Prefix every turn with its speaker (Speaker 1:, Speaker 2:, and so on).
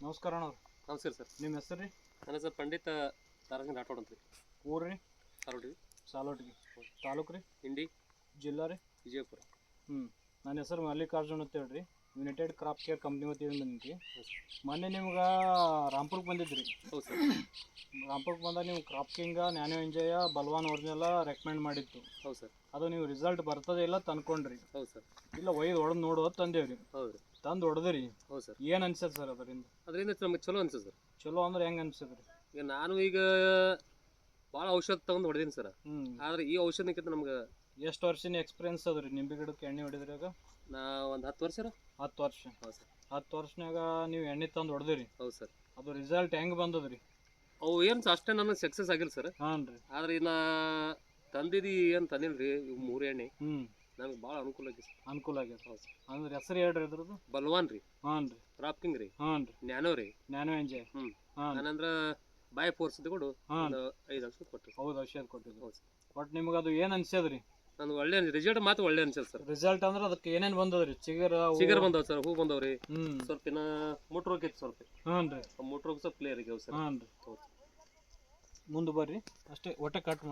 Speaker 1: ನಮಸ್ಕಾರ ಅಣ್ಣ
Speaker 2: ನಮಸ್ಕಾರ ಸರ್.
Speaker 1: ನಿಮ್ಮ ಹೆಸರು ರೀ?
Speaker 2: ನನ್ನ ಹೆಸರು ಪಂಡಿತ ತಾರಸಿಂಗ್ ರಾಠೋಡ್ ಅಂತ ರೀ.
Speaker 1: ಊರು ರೀ?
Speaker 2: ಸಾರೋಡಿ
Speaker 1: ಸಾಲೋಟ್ಗಿ. ತಾಲೂಕು ರೀ?
Speaker 2: ಹಿಂಡಿ
Speaker 1: ಜಿಲ್ಲಾ ರೀ?
Speaker 2: ವಿಜಯಪುರ.
Speaker 1: ಹ್ಞೂ ನನ್ನ ಹೆಸರು ಮಲ್ಲಿಕಾರ್ಜುನ್ ಅಂತ ಹೇಳ್ರಿ. ಯುನೈಟೆಡ್ ಕ್ರಾಪ್ ಕೇರ್ ಕಂಪ್ನಿ ವತಿಯಿಂದ ನಿಮಗೆ ಮೊನ್ನೆ ನಿಮ್ಗೆ ರಾಂಪುರಕ್ಕೆ ಬಂದಿದ್ರಿ.
Speaker 2: ಹೌದು ಸರ್.
Speaker 1: ರಾಂಪುರಕ್ಕೆ ಬಂದಾಗ ನೀವು ಕ್ರಾಪ್ ಕಿಂಗ ನ್ಯಾನೋ ಎಂಜಯ ಬಲ್ವಾನ್ ಅವ್ರನ್ನೆಲ್ಲ ರೆಕಮೆಂಡ್ ಮಾಡಿತ್ತು
Speaker 2: ಹೌದು ಸರ್.
Speaker 1: ಅದು ನೀವು ರಿಸಲ್ಟ್ ಬರ್ತದೆ ಇಲ್ಲ ತಂದ್ಕೊಂಡ್ರಿ
Speaker 2: ಹೌದು ಸರ್.
Speaker 1: ಇಲ್ಲ ಒಯ್ದು ಹೊಡೆದು ನೋಡೋದು ತಂದೇವ್ರಿ
Speaker 2: ಹೌದು ರೀ.
Speaker 1: ತಂದು ಹೊಡೆದ್ರಿ.
Speaker 2: ಹೌದು ಸರ್.
Speaker 1: ಏನು ಅನ್ಸತ್ತೆ ಸರ್ ಅದರಿಂದ?
Speaker 2: ಅದರಿಂದ ನಮಗೆ ಚಲೋ ಅನ್ಸುತ್ತೆ ಸರ್.
Speaker 1: ಚಲೋ ಅಂದ್ರೆ ಹೆಂಗೆ ಅನ್ಸದ್ರಿ
Speaker 2: ಈಗ ನಾನು ಈಗ ಭಾಳ ಔಷಧ ತಗೊಂಡು ಹೊಡೆದೀನಿ ಸರ್.
Speaker 1: ಹ್ಞೂ
Speaker 2: ಆದ್ರೆ ಈ ಔಷಧಕ್ಕಿಂತ ನಮ್ಗೆ
Speaker 1: ಎಷ್ಟು ವರ್ಷಿನ ಎಕ್ಸ್ಪೀರಿಯನ್ಸ್ ಅದ್ರಿ ನಿಂಬೆ ಗಿಡಕ್ಕೆ ಎಣ್ಣೆ ಹೊಡಿದ್ರಾಗ?
Speaker 2: ನಾ ಒಂದು ಹತ್ತು ವರ್ಷ
Speaker 1: ಹತ್ತು ವರ್ಷ.
Speaker 2: ಹೌದು ಸರ್.
Speaker 1: ಹತ್ತು ವರ್ಷನಾಗ ನೀವು ಎಣ್ಣೆ ತಂದು ಹೊಡೆದಿರಿ.
Speaker 2: ಹೌದು ಸರ್.
Speaker 1: ಅದು ರಿಸಲ್ಟ್ ಹೆಂಗೆ ಬಂದದ್ರಿ?
Speaker 2: ಅವು ಏನು ಅಷ್ಟೇ ನನಗೆ ಸಕ್ಸಸ್ ಆಗಿಲ್ಲ ಸರ್.
Speaker 1: ಹಾಂ ರೀ
Speaker 2: ಆದ್ರೆ ಇನ್ನ ತಂದಿದ್ದು ಏನು ತಂದಿಲ್ಲ ರೀ ಇವು ಮೂರು ಎಣ್ಣೆ.
Speaker 1: ಹ್ಞೂ
Speaker 2: ನಮಗೆ ಭಾಳ ಅನುಕೂಲ ಸರ್
Speaker 1: ಅನುಕೂಲ ಆಗ್ಯದ
Speaker 2: ಹೌದು.
Speaker 1: ಅಂದ್ರೆ ಹೆಸರು ಹೇಳ್ರಿ ಇದ್ರದ್ದು?
Speaker 2: ಬಲ್ವಾನ್ ರೀ.
Speaker 1: ಹಾಂ ರೀ.
Speaker 2: ರಾಪ್ಕಿಂಗ್ ರೀ.
Speaker 1: ಹಾಂ ರೀ.
Speaker 2: ನ್ಯಾನೋ ರೀ.
Speaker 1: ನ್ಯಾನೋ ಎಂಜಯ್
Speaker 2: ಹ್ಞೂ
Speaker 1: ಹಾಂ
Speaker 2: ನಾನಂದ್ರೆ ಬೈ ಫೋರ್ಸ್ ತಗೊಂಡು
Speaker 1: ಹಾಂ
Speaker 2: ಒಂದು ಐದು ಲಕ್ಷ ಕೊಟ್ಟು
Speaker 1: ಹೌದು ಔಷಧ ಕೊಟ್ಟಿದ್ದು
Speaker 2: ಹೌದು. ಸರ್
Speaker 1: ಬಟ್ ನಿಮ್ಗೆ ಅದು ಏನು ಅನ್ಸ್ಯದ್ರಿ
Speaker 2: ನನಗೆ ಒಳ್ಳೆ ರಿಸಲ್ಟ್ ಮಾತ್ರ ಒಳ್ಳೆ ಅನ್ಸಲ್ ಸರ್.
Speaker 1: ರಿಸಲ್ಟ್ ಅಂದ್ರೆ ಅದಕ್ಕೆ ಏನೇನು ಬಂದದ್ರಿ ಚಿಗರ
Speaker 2: ಸಿಗರ್ ಬಂದವ್ ಸರ್ ಹೂ ಬಂದವ್ರಿ
Speaker 1: ಹ್ಞೂ
Speaker 2: ಸ್ವಲ್ಪ ಇನ್ನ ಮೂಟ್ರ್ ಹೋಗೈತಿ ಸ್ವಲ್ಪ.
Speaker 1: ಹಾಂ ರೀ.
Speaker 2: ಮೂಟ್ರ್ ಸ್ವಲ್ಪ ಕ್ಲಿಯರ್ ಆಗ್ಯಾವ ಸರ್.
Speaker 1: ಹಾಂ ರೀ.
Speaker 2: ಹೌದು.
Speaker 1: ಮುಂದೆ ಬರ್ರಿ. ಅಷ್ಟೇ ಒಟ್ಟೆ ಕಟ್ ಮಾಡಿ